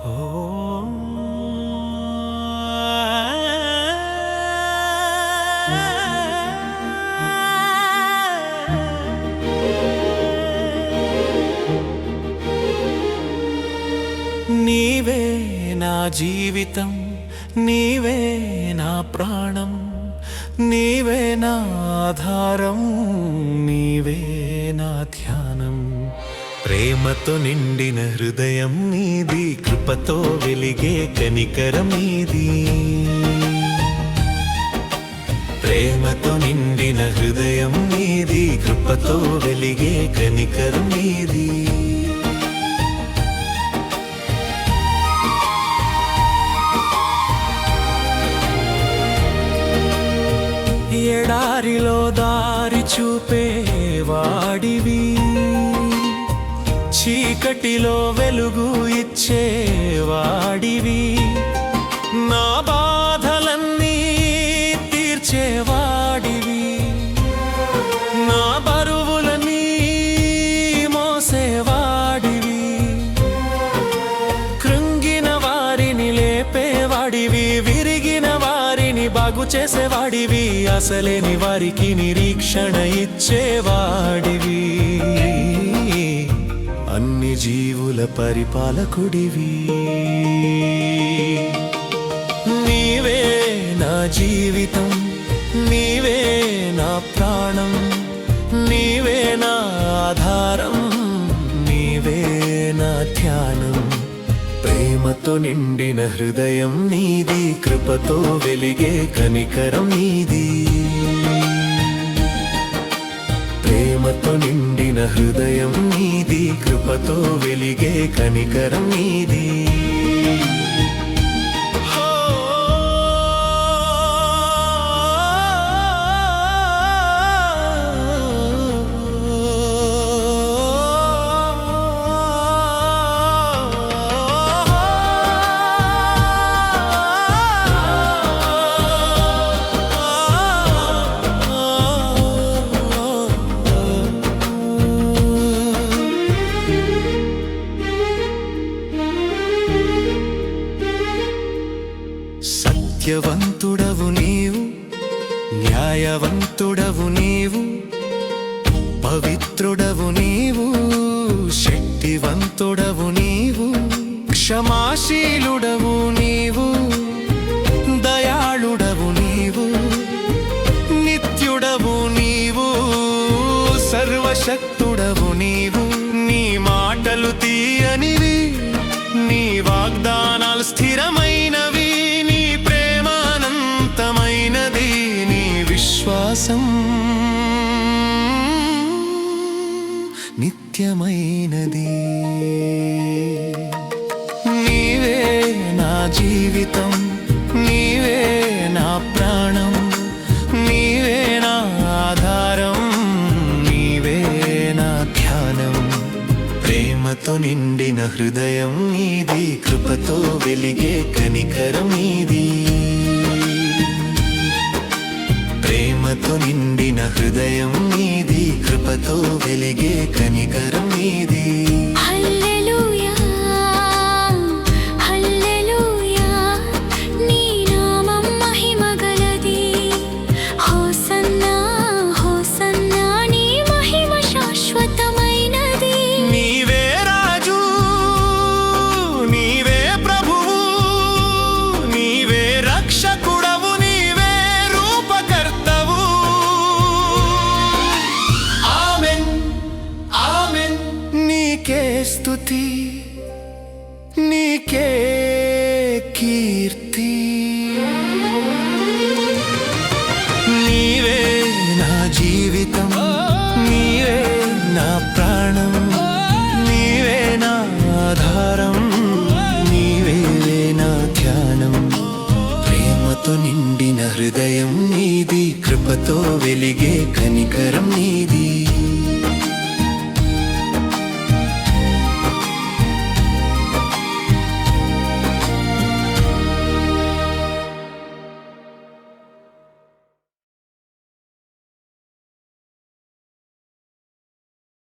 Oh. నీవే నా జీవితం నీవే నా ప్రాణం నీవే నా ఆధారం నీవే నా ధ్యానం. ప్రేమతో నిండిన హృదయం నీది కృపతో వెలిగే కనికరం నీది. ప్రేమతో నిండిన హృదయం నీది కృపతో వెలిగే కనికరం నీది. ఎడారిలో దారి చూపే వాడివి. చీకటిలో వెలుగు ఇచ్చే వాడివి నా బాధలన్నీ తీర్చేవాడివి. నా బరువులన్నీ మోసేవాడివి. కృంగిన వారిని లేపేవాడివి విరిగిన వారిని బాగు చేసేవాడివి అసలేని వారికి నిరీక్షణ ఇచ్చేవాడివి. అన్ని జీవుల పరిపాలకుడివి. నీవే నా జీవితం నీవే నా ప్రాణం నీవే నా ఆధారం నీవే నా ధ్యానం. ప్రేమతో నిండిన హృదయం నీది కృపతో వెలిగే కనికరం నీది. ప్రేమతో నిండిన హృదయం నీది కృపతో వెలిగే కనికరం నీది. సత్యవంతుడవు నీవు న్యాయవంతుడవు నీవు పవిత్రుడవు నీవు శక్తివంతుడవు నీవు క్షమాశీలుడవు నీవు దయాళుడవు నీవు నిత్యుడవు నీవు సర్వశక్తుడవు నీవు. నిత్యమైనది నీవే నా జీవితం నీవే నా ప్రాణం నీవే నా ఆధారం నీవే నా ధ్యానం. ప్రేమతో నిండిన హృదయం నీది కృపతో వెలిగే కనికరం నీది. ప్రేమతో నిండిన హృదయం నీది కృపతో వెలిగే కనికరం నీది స్థుతి నీకే కీర్తి. నీవే నా జీవితం నీవే నా ప్రాణం నీవే నా ఆధారం నీవే నా ధ్యానం. ప్రేమతో నిండిన హృదయం నీది కృపతో వెలిగే కనికరం నీది.